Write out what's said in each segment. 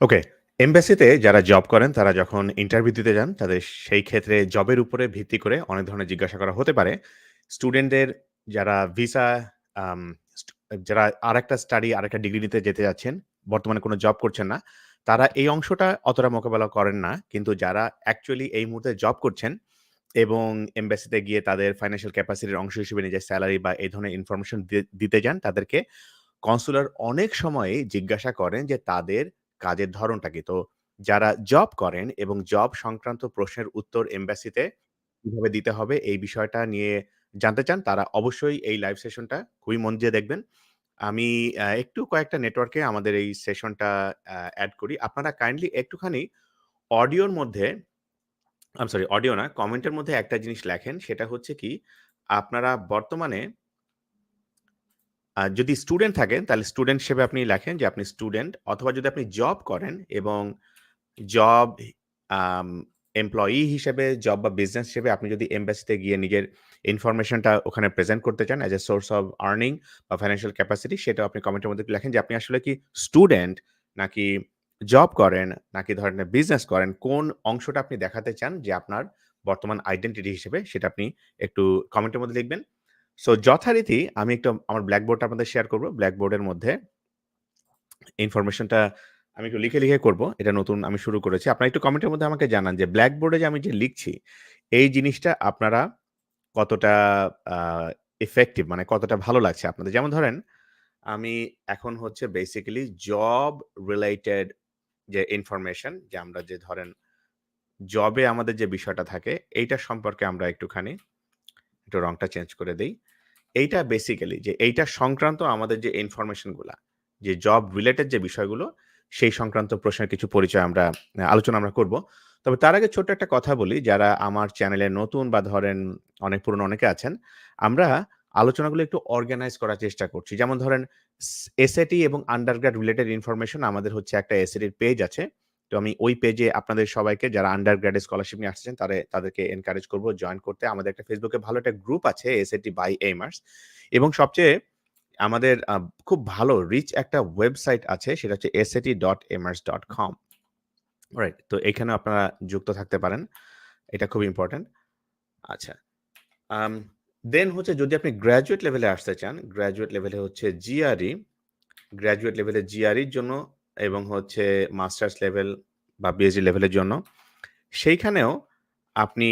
ওকে। এমবাসিতে যারা জব করেন তারা যখন ইন্টারভিউ দিতে যান, তাদের সেই ক্ষেত্রে জবের উপরে ভিত্তি করে অনেক ধরনের জিজ্ঞাসা করা হতে পারে। স্টুডেন্টদের যারা ভিসা স্টু যারা আরেকটা স্টাডি, আরেকটা ডিগ্রি নিতে যেতে যাচ্ছেন, বর্তমানে কোনো জব করছেন না, তারা এই অংশটা অতটা মোকাবেলা করেন না। কিন্তু যারা অ্যাকচুয়ালি এই মুহূর্তে জব করছেন এবং এমবাসিতে গিয়ে তাদের ফাইন্যান্সিয়াল ক্যাপাসিটির অংশ হিসেবে নিজের স্যালারি বা এই ধরনের ইনফরমেশন দিতে যান, তাদেরকে কনসুলার অনেক সময়ই জিজ্ঞাসা করেন যে তাদের কাজের ধরনটা কি? তো যারা জব করেন এবং জব সংক্রান্ত প্রশ্নের উত্তর এমবাসিতে কীভাবে দিতে হবে এই বিষয়টা নিয়ে জানতে চান, তারা অবশ্যই এই লাইভ সেশনটা খুবই মন দিয়ে দেখবেন। আমি একটু কয়েকটা নেটওয়ার্কে আমাদের এই সেশনটা অ্যাড করি। আপনারা কাইন্ডলি একটুখানি অডিওর মধ্যে আম সরি অডিও না, কমেন্টের মধ্যে একটা জিনিস লেখেন। সেটা হচ্ছে কি, আপনারা বর্তমানে আ যদি স্টুডেন্ট থাকেন, তাহলে স্টুডেন্ট হিসেবে আপনি লেখেন যে আপনি স্টুডেন্ট অথবা যদি আপনি জব করেন এবং জব এমপ্লয়ি হিসেবে জব বা বিজনেস হিসেবে আপনি যদি এমবাসিতে গিয়ে নিজের ইনফরমেশনটা ওখানে প্রেজেন্ট করতে চান as a source of earning বা ফাইন্যান্সিয়াল ক্যাপাসিটি সেটাও আপনি কমেন্টের মধ্যে লেখেন যে আপনি আসলে কি স্টুডেন্ট নাকি জব করেন নাকি ধরেন বিজনেস করেন, কোন অংশটা আপনি দেখাতে চান যে আপনার বর্তমান আইডেন্টিটি হিসেবে সেটা আপনি একটু কমেন্টের মধ্যে লিখবেন। সো যথারীতি আমি একটু আমার ব্ল্যাকবোর্ডটা আপনাদের শেয়ার করব। ব্ল্যাকবোর্ডের মধ্যে ইনফরমেশনটা আমি একটু লিখে, লিখে করব। এটা নতুন আমি শুরু করেছি। আপনারা একটু কমেন্টের মধ্যে আমাকে জানান যে ব্ল্যাকবোর্ডে যে আমি যে লিখছি, এই জিনিসটা আপনারা কতটা ইফেক্টিভ মানে কতটা ভালো লাগছে আপনাদের। যেমন ধরেন, আমি এখন হচ্ছে বেসিক্যালি জব রিলেটেড যে ইনফরমেশন যে আমরা যে ধরেন জবে আমাদের যে বিষয়টা থাকে, এইটা সম্পর্কে আমরা একটুখানি একটু রংটা চেঞ্জ করে দেই। এইটা বেসিক্যালি যে এইটা সংক্রান্ত আমাদের যে ইনফরমেশনগুলা, যে জব রিলেটেড যে বিষয়গুলো, সেই সংক্রান্ত প্রশ্নের কিছু পরিচয় আমরা আলোচনা আমরা করব। তবে তার আগে ছোট্ট একটা কথা বলি, যারা আমার চ্যানেলে নতুন বা ধরেন অনেক পুরনো অনেকে আছেন, আমরা আলোচনাগুলো একটু অর্গানাইজ করার চেষ্টা করছি। যেমন ধরেন এসএটি এবং আন্ডারগ্রেড রিলেটেড ইনফরমেশন আমাদের হচ্ছে একটা এসএটির পেজ আছে। তো আমি ওই পেজে আপনাদের সবাইকে যারা আন্ডার আন্ডারগ্রেড স্কলারশিপ নিয়ে আসতেছেন তারে তাদেরকে এনকারেজ করব জয়েন করতে। আমাদের একটা ফেসবুকে ভালো একটা গ্রুপ আছে এসএটি বাই এইমার্স এবং সবচেয়ে আমাদের খুব ভালো রিচ একটা ওয়েবসাইট আছে সেটা হচ্ছে SAT dot এমার্স dot com right? তো এখানেও আপনারা যুক্ত থাকতে পারেন। এটা খুব ইম্পোর্টেন্ট। আচ্ছা। দেন হচ্ছে যদি আপনি গ্র্যাজুয়েট লেভেলে আসতে চান, গ্র্যাজুয়েট লেভেলে হচ্ছে জিআরই, গ্র্যাজুয়েট লেভেলে জিআরইর জন্য এবং হচ্ছে মাস্টার্স লেভেল বা পিএইচডি লেভেলের জন্য, সেইখানেও আপনি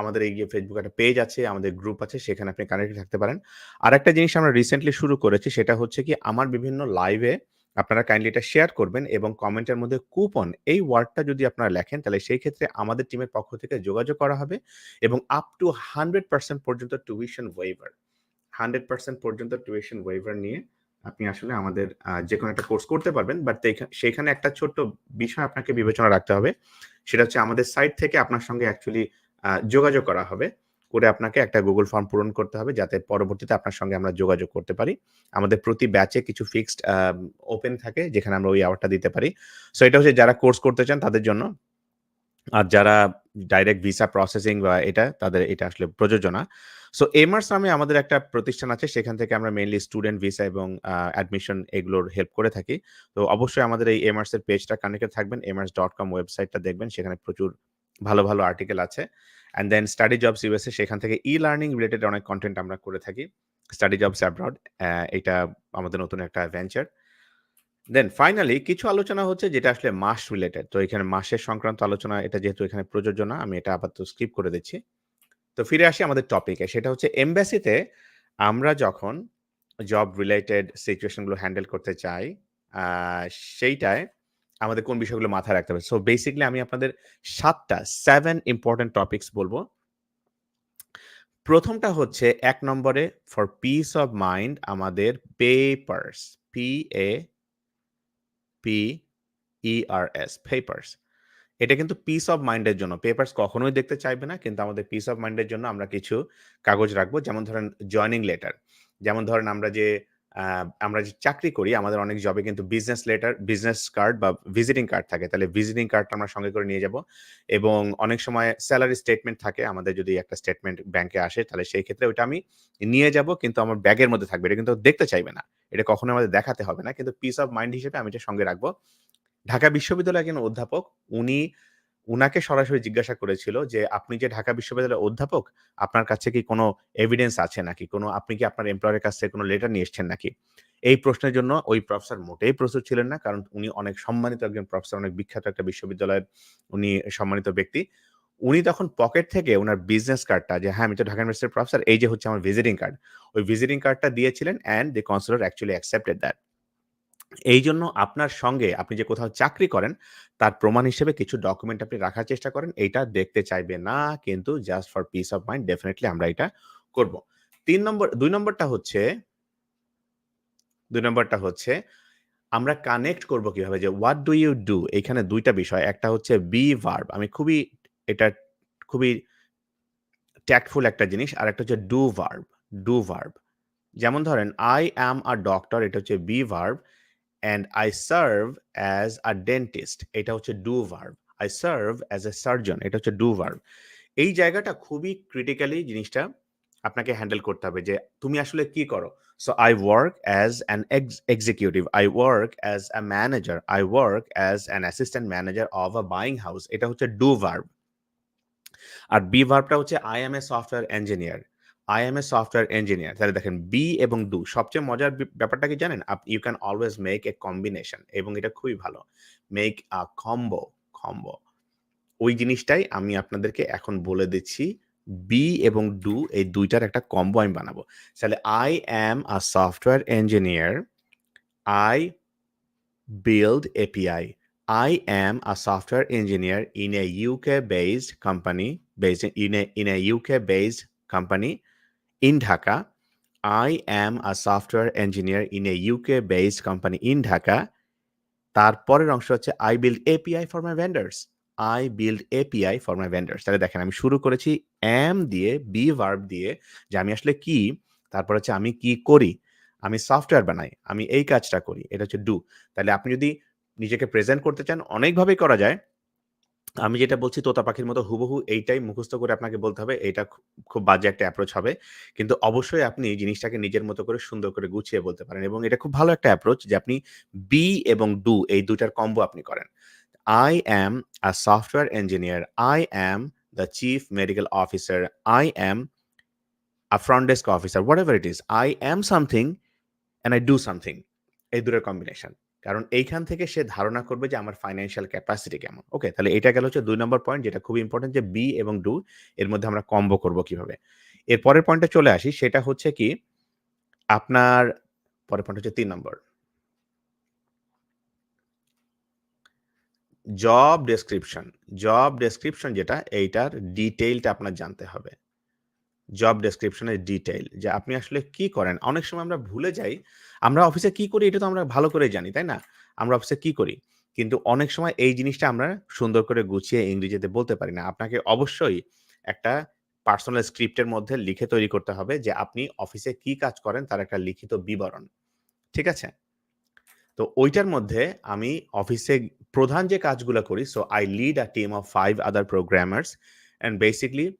আমাদের এই ফেসবুকে একটা পেজ আছে, আমাদের গ্রুপ আছে সেখানে আপনি কানেক্টেড থাকতে পারেন। আরেকটা জিনিস আমরা রিসেন্টলি শুরু করেছি সেটা হচ্ছে কি আমার বিভিন্ন লাইভে আপনারা কাইন্ডলি এটা শেয়ার করবেন এবং কমেন্টের মধ্যে কুপন এই ওয়ার্ডটা যদি আপনারা লেখেন তাহলে সেই ক্ষেত্রে আমাদের টিমের পক্ষ থেকে যোগাযোগ করা হবে এবং আপ টু 100% পর্যন্ত টিউশন ওয়েভার 100% পর্যন্ত টিউশন ওয়েভার নিয়ে আপনি আসলে আমাদের যে কোনো একটা কোর্স করতে পারবেন। বাট তেখা সেইখানে একটা ছোট্ট বিষয় আপনাকে বিবেচনা রাখতে হবে। সেটা হচ্ছে আমাদের সাইট থেকে আপনার সঙ্গে অ্যাকচুয়ালি যোগাযোগ করা হবে। করে আপনাকে একটা গুগল ফর্ম পূরণ করতে হবে, যাতে পরবর্তীতে আপনার সঙ্গে আমরা যোগাযোগ করতে পারি। আমাদের প্রতি ব্যাচে কিছু ফিক্সড ওপেন থাকে, যেখানে আমরা ওই আওয়ারটা দিতে পারি। সো এটা হচ্ছে যারা কোর্স করতে চান তাদের জন্য। আর যারা ডাইরেক্ট ভিসা প্রসেসিং বা এটা তাদের এটা আসলে প্রযোজ্য না। সো এমার্স নামে আমাদের একটা প্রতিষ্ঠান আছে সেখান থেকে আমরা মেইনলি স্টুডেন্ট ভিসা এবং অ্যাডমিশন এগুলোর হেল্প করে থাকি। তো অবশ্যই আমাদের এই এমার্স এর পেজটা কানেক্টেড থাকবেন। এমার্স ডট কম ওয়েবসাইটটা দেখবেন সেখানে প্রচুর ভালো, ভালো আর্টিকেল আছে। And then study jobs USA সেখান থেকে ই-লার্নিং রিলেটেড অনেক কন্টেন্ট আমরা করে থাকি। স্টাডি জবস অ্যাব্রড এটা আমাদের নতুন একটা ভেঞ্চার। দেন ফাইনালি কিছু আলোচনা হচ্ছে যেটা আসলে মাস রিলেটেড। তো এখানে মাসের সংক্রান্ত আলোচনা এটা যেহেতু এখানে প্রযোজ্য না আমি এটা আপাতত স্কিপ করে দিচ্ছি। তো ফিরে আসি আমাদের টপিকে। সেটা হচ্ছে এমবাসিতে আমরা যখন জব রিলেটেড সিচুয়েশনগুলো হ্যান্ডেল করতে চাই, সেইটায় আমাদের কোন বিষয়গুলো মাথায় রাখতে হবে। সো বেসিক্যালি আমি আপনাদের ৭ টা 7 ইম্পোর্টেন্ট টপিকস বলব। প্রথমটা হচ্ছে এক নম্বরে ফর পিস অফ মাইন্ড আমাদের papers, P E R S papers. এটা কিন্তু পিস অফ মাইন্ডের জন্য। পেপারস কখনোই দেখতে চাইবে না। কিন্তু আমাদের পিস অফ মাইন্ডের জন্য আমরা কিছু কাগজ রাখব। যেমন ধরেন জয়নিং লেটার। যেমন ধরেন আমরা যে আমরা যে চাকরি করি আমাদের অনেক জবে কিন্তু বিজনেস লেটার, বিজনেস কার্ড বা ভিজিটিং কার্ড থাকে। তাহলে ভিজিটিং কার্ডটা আমরা সঙ্গে করে নিয়ে যাব। এবং অনেক সময় স্যালারি স্টেটমেন্ট থাকে। আমাদের যদি একটা স্টেটমেন্ট ব্যাংকে আসে তাহলে সেই ক্ষেত্রে ওইটা আমি নিয়ে যাব কিন্তু আমার ব্যাগের মধ্যে থাকবে। এটা কিন্তু দেখতে চাইবে না। এটা কখনোই আমাদের দেখাতে হবে না। কিন্তু পিস অফ মাইন্ড হিসেবে আমি এটা সঙ্গে রাখব। ঢাকা বিশ্ববিদ্যালয়ের একজন অধ্যাপক উনি উনাকে সরাসরি জিজ্ঞাসা করেছিল যে, "আপনি যে ঢাকা বিশ্ববিদ্যালয়ের অধ্যাপক, আপনার কাছে কি কোনো এভিডেন্স আছে নাকি? কোনো আপনি কি আপনার এমপ্লয়ের কাছ থেকে কোনো লেটার নিয়ে এসেছেন নাকি?" এই প্রশ্নের জন্য ওই প্রফেসর মোটেই প্রস্তুত ছিলেন না। কারণ উনি অনেক সম্মানিত একজন প্রফেসর, অনেক বিখ্যাত একটা বিশ্ববিদ্যালয়ের উনি সম্মানিত ব্যক্তি। উনি তখন পকেট থেকে ওনার বিজনেস কার্ডটা যে, "হ্যাঁ, আমি তো ঢাকা ইউনিভার্সিটির প্রফেসর, এই যে হচ্ছে আমার ভিজিটিং কার্ড।" ওই ভিজিটিং কার্ডটা দিয়েছিলেন and the consulate actually accepted that. এইজন্য আপনার সঙ্গে আপনি যে কোথাও চাকরি করেন, তার প্রমাণ হিসেবে কিছু ডকুমেন্ট আপনি রাখার চেষ্টা করেন। এইটা দেখতে চাইবে না কিন্তু just for peace of mind definitely আমরা এটা করব। তিন নম্বর দুই নম্বরটা হচ্ছে দুই নম্বরটা হচ্ছে আমরা কানেক্ট করব কীভাবে যে হোয়াট ডু ইউ ডু? এখানে দুইটা বিষয়। একটা হচ্ছে বি ভার্ব। আমি খুবই এটা খুবই ট্যাক্টফুল একটা জিনিস। আর একটা হচ্ছে ডু ভার্ব, ডু ভার্ব। যেমন ধরেন আই অ্যাম a ডক্টর এটা হচ্ছে be verb and I serve as a dentist এটা হচ্ছে do verb. I serve as a surgeon এটা হচ্ছে ডু ভার্ব। এই জায়গাটা খুবই ক্রিটিক্যালি জিনিসটা আপনাকে হ্যান্ডেল করতে হবে যে তুমি আসলে কি করো? So work as an ex executive, I work as a manager, I work as an assistant manager of a buying house এটা হচ্ছে ডু ভার্ব। আর বি ভার্বটা হচ্ছে I am a software engineer, I am a software engineer তাহলে দেখেন B এবং do সবচেয়ে মজার ব্যাপারটা কি জানেন? Up you can always make a combination এবং এটা খুবই ভালো। Make a combo, combo. ওই জিনিসটাই আমি আপনাদেরকে এখন বলে দিচ্ছি। বি এবং ডু এই দুইটার একটা কম্বো আমি বানাবো। তাহলে I am a software engineer, I build API, I am a software engineer in a UK-based company based in a in a UK-based company in Dhaka. I am a software engineer in a UK-based company in Dhaka. তারপরের অংশ হচ্ছে I build API for my vendors. I build API for my vendors. তাহলে দেখেন আমি শুরু করেছি am দিয়ে, be verb দিয়ে যে আমি আসলে কি, তারপর হচ্ছে আমি কি করি? আমি সফটওয়্যার বানাই। আমি এই কাজটা করি। এটা হচ্ছে ডু। তাহলে আপনি যদি নিজেকে প্রেজেন্ট করতে চান অনেকভাবেই করা যায়। আমি যেটা বলছি তোতা পাখির মতো হুবহু এইটাই মুখস্থ করে আপনাকে বলতে হবে। এইটা খু, খুব বাজে একটা অ্যাপ্রোচ হবে। কিন্তু অবশ্যই আপনি জিনিসটাকে নিজের মতো করে সুন্দর করে গুছিয়ে বলতে পারেন এবং এটা খুব ভালো একটা অ্যাপ্রোচ যে আপনি বি এবং ডু এই দুটার কম্বো আপনি করেন। I am a software engineer. I am the chief medical officer. I am a front desk officer. Whatever it is. I am something and I do something এই ২ টার combination. কারণ এইখান থেকে সে ধারণা করবে যে আমার ফাইন্যান্সিয়াল ক্যাপাসিটি কেমন। ওকে? তাহলে এটা গেল হচ্ছে দুই নম্বর পয়েন্ট যেটা খুব ইম্পোর্টেন্ট যে বি এবং ডু এর মধ্যে আমরা কম্বো করব কীভাবে। এর পরের পয়েন্টে চলে আসি সেটা হচ্ছে কি আপনার পরের পয়েন্ট হচ্ছে তিন নম্বর। জব ডেসক্রিপশন, জব ডেসক্রিপশন যেটা এইটার ডিটেইলটা আপনার জানতে হবে। জব ডেসক্রিপশনের ডিটেইল যে আপনি আসলে কি করেন? অনেক সময় আমরা ভুলে যাই। আমরা অফিসে কি করি এটা তো আমরা ভালো করে জানি, তাই না? আমরা অফিসে কি করি? কিন্তু অনেক সময় এই জিনিসটা আমরা সুন্দর করে গুছিয়ে ইংরেজিতে বলতে পারি না। আপনাকে অবশ্যই একটা পার্সোনাল স্ক্রিপ্টের মধ্যে লিখে তৈরি করতে হবে যে আপনি অফিসে কি কাজ করেন তার একটা লিখিত বিবরণ। ঠিক আছে? তো ওইটার মধ্যে আমি অফিসে প্রধান যে কাজগুলো করি so I lead a team of 5 other programmers and basically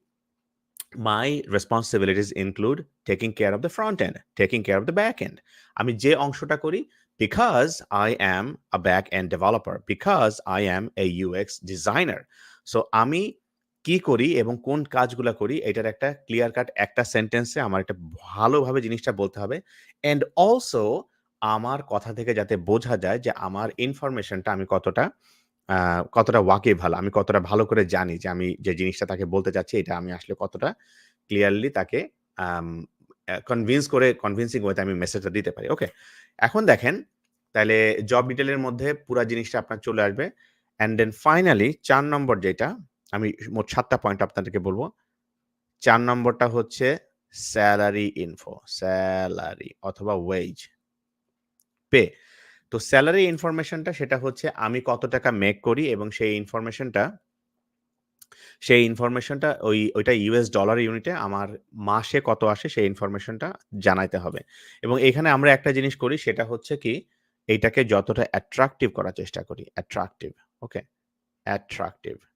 my responsibilities include taking care of the front end, taking care of the back end. আমি যে অংশটা করি because I am a back end developer, because I am a UX designer. So আমি কি করি এবং কোন কাজগুলা করি এটার একটা ক্লিয়ার কাট একটা সেন্টেন্সে আমার একটা ভালোভাবে জিনিসটা বলতে হবে। অ্যান্ড অলসো আমার কথা থেকে যাতে বোঝা যায় যে আমার ইনফরমেশনটা আমি কতটা কতটা ওয়াকিবহাল, আমি কতটা ভালো করে জানি যে আমি যে জিনিসটা তাকে বলতে চাচ্ছি এটা আমি আসলে কতটা ক্লিয়ারলি তাকে কনভিন্স করে কনভিন্সিং ওয়েতে আমি মেসেজটা দিতে পারি। ওকে? এখন দেখেন তাইলে জব ডিটেইলের মধ্যে পুরা জিনিসটা আপনার চলে আসবে। অ্যান্ড দেন ফাইনালি ৪ নম্বর যেটা আমি মোট ৭ টা পয়েন্ট আপনাদেরকে বলব। ৪ নম্বরটা হচ্ছে সেলারি ইনফো, সেলারি অথবা ওয়েজ। পে। তো স্যালারি ইনফরমেশনটা সেটা হচ্ছে আমি কত টাকা মেক করি এবং সেই ইনফরমেশনটা সেই ইনফরমেশনটা ওই, ওইটা ইউএস ডলার ইউনিটে আমার মাসে কত আসে সেই ইনফরমেশনটা জানাইতে হবে। এবং এখানে আমরা একটা জিনিস করি সেটা হচ্ছে কি, এইটাকে যতটা অ্যাট্রাকটিভ করার চেষ্টা করি। Attractive. Okay? Attractive.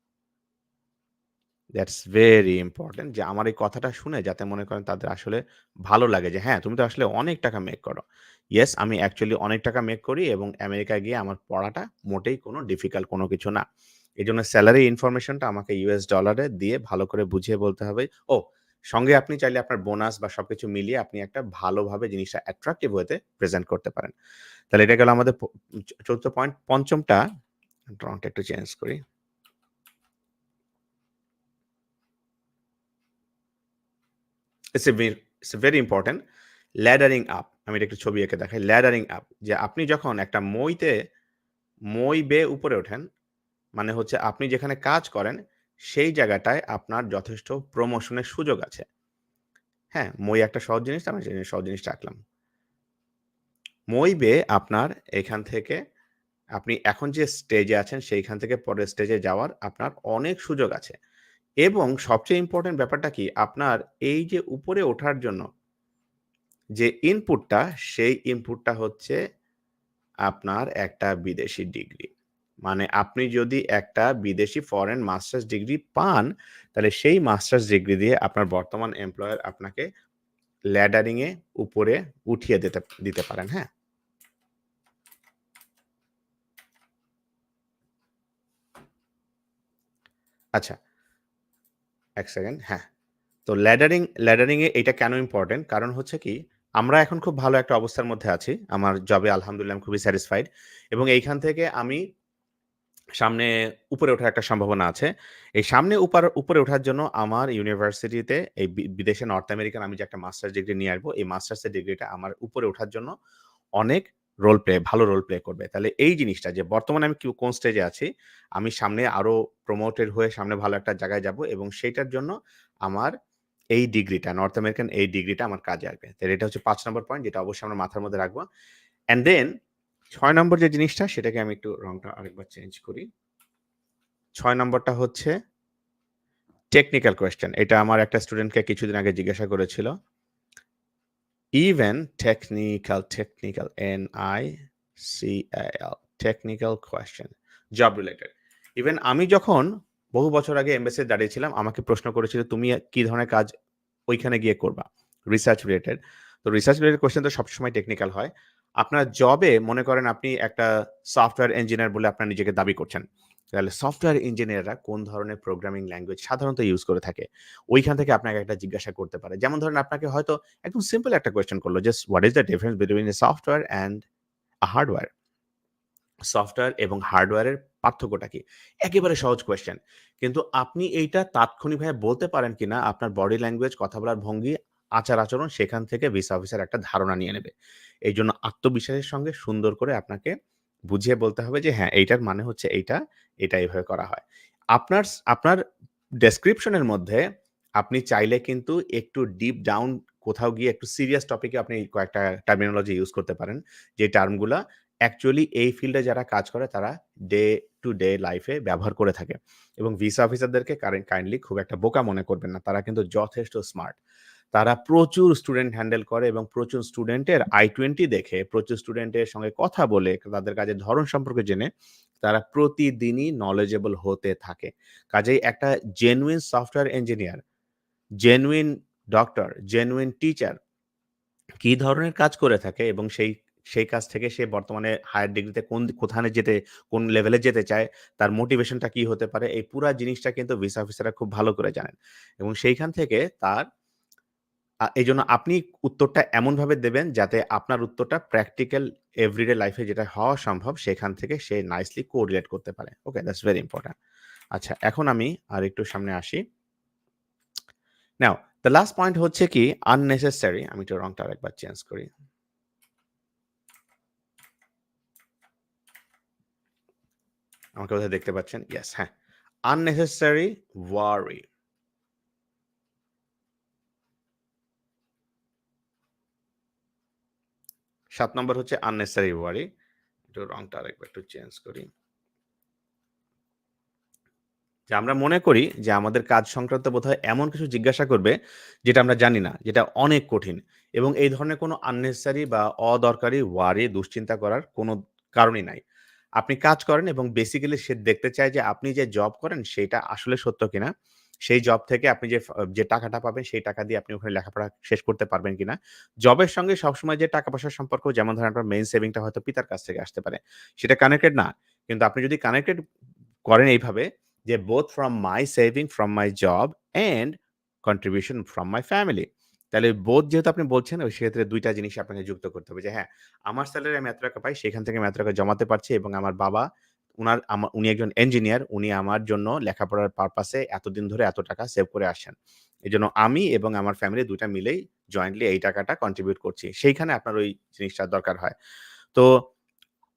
That's very important যে আমার এই কথাটা শুনে যাতে মনে করেন তাদের আসলে ভালো লাগে যে হ্যাঁ, তুমি তো আসলে অনেক টাকা মেক করো। ইয়েস, আমি অ্যাকচুয়ালি অনেক টাকা মেক করি এবং আমেরিকায় গিয়ে আমার পড়াটা মোটেই কোনো ডিফিকাল্ট কোনো কিছু না। এই জন্য স্যালারি ইনফরমেশনটা আমাকে ইউএস ডলারে দিয়ে ভালো করে বুঝিয়ে বলতে হবে। ও সঙ্গে আপনি চাইলে আপনার বোনাস বা সবকিছু মিলিয়ে আপনি একটা ভালোভাবে জিনিসটা অ্যাট্রাকটিভ ওয়েতে প্রেজেন্ট করতে পারেন। তাহলে এটা গেল আমাদের প চ ৪র্থ পয়েন্ট। পঞ্চমটা রংটা একটু চেঞ্জ করি। It's it's very important laddering up. আমি এটা একটু ছবি এঁকে দেখাই। ল্যাডারিং আপ যে আপনি যখন একটা মইতে মই বেয়ে উপরে ওঠেন, মানে হচ্ছে আপনি যেখানে কাজ করেন সেই জায়গাটায় আপনার যথেষ্ট প্রমোশনের সুযোগ আছে। হ্যাঁ, মই একটা সহজ জিনিস, আমি সেই সহজ জিনিসটা আঁকলাম। মই বেয়ে আপনার এখান থেকে আপনি এখন যে স্টেজে আছেন সেইখান থেকে পরের স্টেজে যাওয়ার আপনার অনেক সুযোগ আছে। এবং সবচেয়ে ইম্পর্টেন্ট ব্যাপারটা কি? আপনার এই যে উপরে ওঠার জন্য যে ইনপুটটা, সেই ইনপুটটা হচ্ছে আপনার একটা বিদেশি ডিগ্রি। মানে আপনি যদি একটা বিদেশি ফরেন মাস্টার্স ডিগ্রি পান, তাহলে সেই মাস্টার্স ডিগ্রি দিয়ে আপনার বর্তমান এমপ্লয়ার আপনাকে ল্যাডারিং এ উপরে উঠিয়ে দিতে দিতে পারেন, হ্যাঁ? আচ্ছা। ১ সেকেন্ড, হ্যাঁ। তো ল্যাডারিং ল্যাডারিং এ এইটা কেন ইম্পোর্টেন্ট? কারণ হচ্ছে কি, আমরা এখন খুব ভালো একটা অবস্থার মধ্যে আছি। আমার জবে আলহামদুলিল্লাহ খুবই স্যাটিসফাইড এবং এইখান থেকে আমি সামনে উপরে ওঠার একটা সম্ভাবনা আছে। এই সামনে উপার উপরে ওঠার জন্য আমার ইউনিভার্সিটিতে এই বিদেশে নর্থ আমেরিকান আমি যে একটা মাস্টার্স ডিগ্রি নিয়ে আসব, এই মাস্টার্সের ডিগ্রিটা আমার উপরে ওঠার জন্য অনেক রোল প্লে ভালো রোল প্লে করবে। তাহলে এই জিনিসটা যে বর্তমানে আমি কোন স্টেজে আছি, আমি সামনে আরও প্রমোটেড হয়ে সামনে ভালো একটা জায়গায় যাব এবং সেইটার জন্য আমার এই ডিগ্রিটা নর্থ আমেরিকান এই ডিগ্রিটা আমার কাজে আসবে। তাহলে এটা হচ্ছে পাঁচ নম্বর পয়েন্ট যেটা অবশ্যই আমরা মাথার মধ্যে রাখব। অ্যান্ড দেন ছয় নম্বর যে জিনিসটা সেটাকে আমি একটু রংটা আরেকবার চেঞ্জ করি। ছয় নম্বরটা হচ্ছে টেকনিক্যাল কোয়েশ্চেন। এটা আমার একটা স্টুডেন্টকে কিছুদিন আগে জিজ্ঞাসা করেছিল। Even technical, technical N-I-C-A-L technical question job related. Even আমি যখন বহু বছর আগে এমবেসিতে দাঁড়িয়েছিলাম, আমাকে প্রশ্ন করেছিল, "তুমি কি ধরনের কাজ ওইখানে গিয়ে করবা?" Research related. তো রিসার্চ রিলেটেড কোয়েশ্চেন তো সবসময় টেকনিক্যাল হয়। আপনার জবে মনে করেন আপনি একটা সফটওয়্যার ইঞ্জিনিয়ার বলে আপনার নিজেকে দাবি করছেন। তাহলে সফটওয়্যার ইঞ্জিনিয়াররা কোন ধরনের প্রোগ্রামিং ল্যাঙ্গুয়েজ সাধারণত ইউজ করে থাকে? ওইখান থেকে আপনাকে একটা জিজ্ঞাসা করতে পারে। যেমন ধরেন আপনাকে হয়তো একদম সিম্পল একটা কোয়েশ্চেন করল just what is the difference between a software and a hardware? Software এবং হার্ডওয়্যারের পার্থক্যটা কি? একেবারে সহজ কোয়েশ্চেন। কিন্তু আপনি এইটা তাৎক্ষণিকভাবে বলতে পারেন কিনা আপনার বডি ল্যাঙ্গুয়েজ, কথা বলার ভঙ্গি, আচার-আচরণ সেখান থেকে ভিসা অফিসার একটা ধারণা নিয়ে নেবে। এই জন্য আত্মবিশ্বাসের সঙ্গে সুন্দর করে আপনাকে বুঝিয়ে বলতে হবে যে হ্যাঁ, এইটার মানে হচ্ছে এইটা, এটা এভাবে করা হয়। আপনার আপনার ডেসক্রিপশনের মধ্যে আপনি চাইলে কিন্তু একটু ডিপ ডাউন কোথাও গিয়ে একটু সিরিয়াস টপিকে আপনি কয়েকটা টার্মিনোলজি ইউজ করতে পারেন। যে টার্মগুলো অ্যাকচুয়ালি এই ফিল্ডে যারা কাজ করে তারা ডে টু ডে লাইফে ব্যবহার করে থাকে। এবং ভিসা অফিসারদেরকে কাইন্ডলি খুব একটা বোকা মনে করবেন না। তারা কিন্তু যথেষ্ট স্মার্ট। তারা প্রচুর স্টুডেন্ট হ্যান্ডেল করে এবং প্রচুর স্টুডেন্টের আই টোয়েন্টি দেখে, প্রচুর স্টুডেন্টের সঙ্গে কথা বলে, তাদের কাজের ধরন সম্পর্কে জেনে তারা প্রতিদিনই নলেজেবল হতে থাকে। কাজেই একটা genuine software engineer, genuine doctor, genuine teacher কি ধরনের কাজ করে থাকে এবং সেই সেই কাজ থেকে সে বর্তমানে হায়ার ডিগ্রিতে কোন কোথানে যেতে কোন লেভেলে যেতে চায়, তার মোটিভেশনটা কি হতে পারে, এই পুরা জিনিসটা কিন্তু ভিসা অফিসাররা খুব ভালো করে জানেন। এবং সেইখান থেকে তার আ এইজন্য আপনি উত্তরটা এমনভাবে দেবেন যাতে আপনার উত্তরটা প্র্যাকটিক্যাল এভরিডে লাইফে যেটা হওয়া সম্ভব সেখান থেকে সে নাইসলি কোরিলেট করতে পারে। ওকে? That's very important. আচ্ছা, এখন আমি আরেকটু সামনে আসি। নাও দ্যা লাস্ট পয়েন্ট হচ্ছে কি আননেসেসারি আমি একটু রংটা আরেকবার চেঞ্জ করি। আমাকে বোধহয় দেখতে পাচ্ছেন? ইয়েস, হ্যাঁ। unnecessary worry. ৭ নম্বর হচ্ছে আননেসারি ওয়ারি একটু রংটা আরেকবার একটু চেঞ্জ করি। যে আমরা মনে করি যে আমাদের কাজ সংক্রান্ত বোধহয় এমন কিছু জিজ্ঞাসা করবে যেটা আমরা জানি না, যেটা অনেক কঠিন এবং এই ধরনের কোনো আননেসারি বা অদরকারি ওয়ারি দুশ্চিন্তা করার কোনো কারণই নাই। আপনি কাজ করেন এবং বেসিক্যালি সে দেখতে চায় যে আপনি যে জব করেন সেটা আসলে সত্য কিনা সেই জব থেকে আপনি যে যে টাকাটা পাবেন সেই টাকা দিয়ে আপনি ওখানে লেখাপড়া শেষ করতে পারবেন কিনা। জবের সঙ্গে সবসময় যে টাকা-পয়সার সম্পর্ক যেমন ধরেন আপনার মেইন সেভিংটা হয়তো পিতার কাছ থেকে আসতে পারে। সেটা কানেক্টেড না। কিন্তু আপনি যদি কানেক্টেড করেন এইভাবে যে both from my saving from my job and contribution from my family তাহলে বোধ যেহেতু আপনি বলছেন ওই সেক্ষেত্রে দুইটা জিনিস আপনাকে যুক্ত করতে হবে যে হ্যাঁ, আমার সেলারি আমি এত টাকা পাই সেখান থেকে আমি এত টাকা জমাতে পারছি এবং আমার বাবা উনার উনি একজন ইঞ্জিনিয়ার। উনি আমার জন্য লেখাপড়ার পারপাসে এতদিন ধরে এত টাকা সেভ করে আসছেন। জন্য আমি এবং আমার ফ্যামিলি ২ টা মিলেই জয়েন্টলি এই টাকাটা কন্ট্রিবিউট করছি। সেইখানে আপনার ওই জিনিসটা দরকার হয়। তো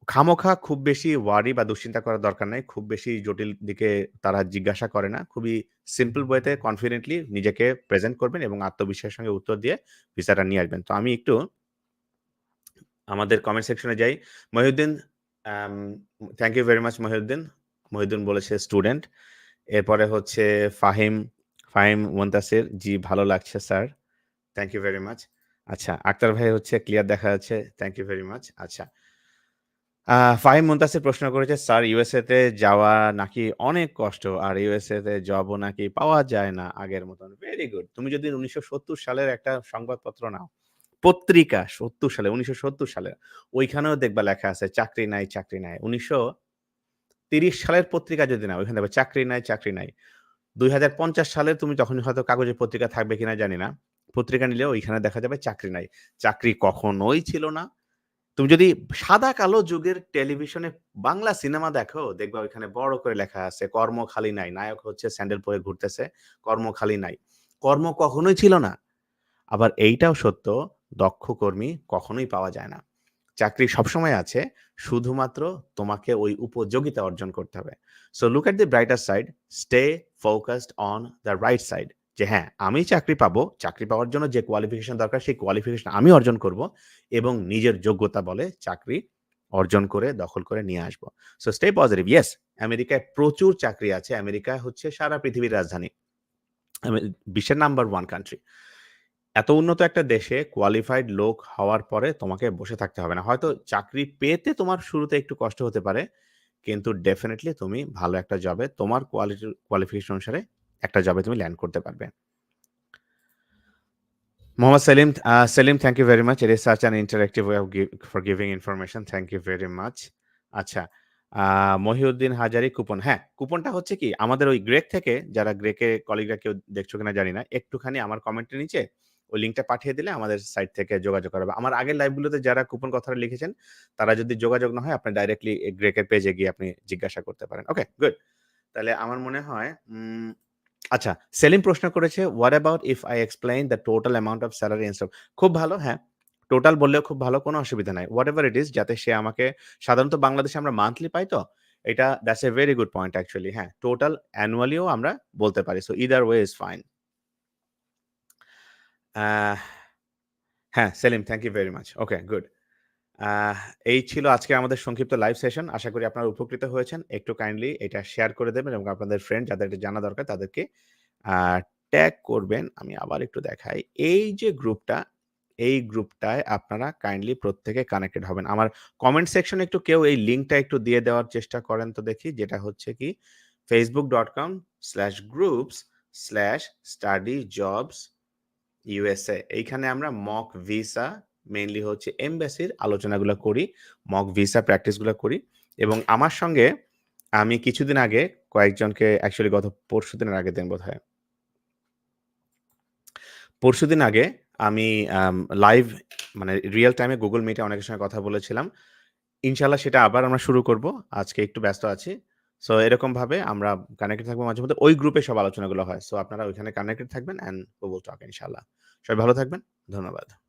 খামোখা খুব বেশি ওয়ারি বা দুশ্চিন্তা করার দরকার নাই। খুব বেশি জটিল দিকে তারা জিজ্ঞাসা করে না। খুবই সিম্পল ওয়েতে কনফিডেন্টলি নিজেকে প্রেজেন্ট করবেন এবং আত্মবিশ্বাসের সঙ্গে উত্তর দিয়ে ভিসাটা নিয়ে আসবেন। তো আমি একটু আমাদের কমেন্ট সেকশনে যাই। Mohiuddin thank you very much Mohiuddin. Mohiuddin বলেছে স্টুডেন্ট। এরপরে হচ্ছে ফাহিম, ফাহিম মুনতাসির জি ভালো লাগছে sir. Thank you very much. আচ্ছা আক্তার ভাই হচ্ছে ক্লিয়ার দেখা যাচ্ছে। Thank you very much. আচ্ছা। ফাহিম মুনতাসির প্রশ্ন করেছে, "স্যার ইউএসএ তে যাওয়া নাকি অনেক কষ্ট আর ইউএসএ তে জবও নাকি পাওয়া যায় না আগের মতন।" Very good. তুমি যদি ১৯৭০ সালের একটা সংবাদপত্র নাও, পত্রিকা ৭০ সালে ১৯৭০ সালে ওইখানেও দেখবা লেখা আছে চাকরি নাই, চাকরি নাই। ১৯৩০ সালের পত্রিকা যদি না ওইখানে দেখবে চাকরি নাই, চাকরি নাই। ২০৫০ সালে তুমি তখন হয়তো কাগজের পত্রিকা থাকবে কিনা জানি না। পত্রিকা নিলেও ওইখানে দেখা যাবে চাকরি নাই। চাকরি কখনোই ছিল না। তুমি যদি সাদা-কালো যুগের টেলিভিশনে বাংলা সিনেমা দেখো, দেখবা ওইখানে বড় করে লেখা আছে কর্ম খালি নাই। নায়ক হচ্ছে স্যান্ডেল পরে ঘুরতেছে। কর্ম খালি নাই। কর্ম কখনোই ছিল না। আবার এইটাও সত্য দক্ষ কর্মী কখনোই পাওয়া যায় না। চাকরি সবসময় আছে। শুধুমাত্র তোমাকে ওই উপযোগিতা অর্জন করতে হবে। So look at the brighter side, stay focused on the right side. যে হ্যাঁ, আমি চাকরি পাবো। চাকরি পাওয়ার জন্য যে কোয়ালিফিকেশন দরকার সেই কোয়ালিফিকেশন আমি অর্জন করব এবং নিজের যোগ্যতা বলে চাকরি অর্জন করে দখল করে নিয়ে আসব। So stay positive. ইয়েস, আমেরিকায় প্রচুর চাকরি আছে। আমেরিকা হচ্ছে সারা পৃথিবীর রাজধানী। বিশ্বের নাম্বার ওয়ান কান্ট্রি। এত উন্নত একটা দেশে কোয়ালিফাইড লোক হওয়ার পরে তোমাকে বসে থাকতে হবে না। হয়তো চাকরি পেতে তোমার শুরুতে একটু কষ্ট হতে পারে। কিন্তু ডেফিনেটলি তুমি ভালো একটা জবে তোমার কোয়ালিটি কোয়ালিফিকেশন অনুসারে একটা জবে তুমি ল্যান্ড করতে পারবে। Mohammad Selim Selim thank you very much. It is such an interactive way for giving information. Thank you very much. আচ্ছা, মহিউদ্দিন হাজারি কুপন। হ্যাঁ, কুপনটা হচ্ছে কি আমাদের ওই গ্রেক থেকে যারা গ্রেকে কলিগরা কেউ দেখছ কিনা জানি না। একটুখানি আমার কমেন্টের নিচে ওই লিঙ্কটা পাঠিয়ে দিলে আমাদের সাইট থেকে যোগাযোগ করা হবে। আমার আগের লাইভগুলোতে যারা কুপন কথাটা লিখেছেন তারা যদি যোগাযোগ না হয় আপনি ডাইরেক্টলি গ্রেকের পেজে গিয়ে আপনি জিজ্ঞাসা করতে পারেন। Okay, good. তাহলে আমার মনে হয় আচ্ছা, সেলিম প্রশ্ন করেছে, "what about if I explain the total amount of salary and stuff?" খুব ভালো, হ্যাঁ। টোটাল বললেও খুব ভালো, কোনো অসুবিধা নাই। হোয়াটএভার ইট ইস যাতে সে আমাকে সাধারণত বাংলাদেশে আমরা মান্থলি পাই তো। এটা that's a very good point actually হ্যাঁ, টোটাল অ্যানুয়ালিও আমরা বলতে পারি। So either way is fine. হ্যাঁ, Selim thank you very much. Okay, good. এই ছিল আজকে আমাদের সংক্ষিপ্ত লাইভ সেশন। আশা করি আপনারা উপকৃত হয়েছেন। একটু কাইন্ডলি এটা শেয়ার করে দেবেন এবং আপনাদের ফ্রেন্ড যাদের এটা জানা দরকার তাদেরকে ট্যাগ করবেন। আমি আবার একটু দেখাই। এই যে গ্রুপটা, এই গ্রুপটায় আপনারা কাইন্ডলি প্রত্যেকে কানেক্টেড হবেন। আমার কমেন্ট সেকশনে একটু কেউ এই লিঙ্কটা একটু দিয়ে দেওয়ার চেষ্টা করেন তো দেখি। যেটা হচ্ছে কি facebook.com/groups/studyjobs USA এইখানে আমরা মক ভিসা মেইনলি হচ্ছে এমবাসির আলোচনাগুলো করি। মক ভিসা প্র্যাকটিসগুলা করি এবং আমার সঙ্গে আমি কিছুদিন আগে কয়েকজনকে অ্যাকচুয়ালি গত পরশু দিনের আগে দিন বোধহয়। পরশুদিন আগে আমি লাইভ মানে রিয়েল টাইমে গুগল মিটে অনেকের সঙ্গে কথা বলেছিলাম। ইনশাল্লাহ সেটা আবার আমরা শুরু করব। আজকে একটু ব্যস্ত আছি। সো এরকম ভাবে আমরা কানেক্টেড থাকব মাঝে মধ্যে। ওই গ্রুপে সব আলোচনাগুলো হয়। সো আপনারা ওইখানে কানেক্টেড থাকবেন অ্যান্ড উইল টক ইনশাআল্লাহ। সবাই ভালো থাকবেন। ধন্যবাদ।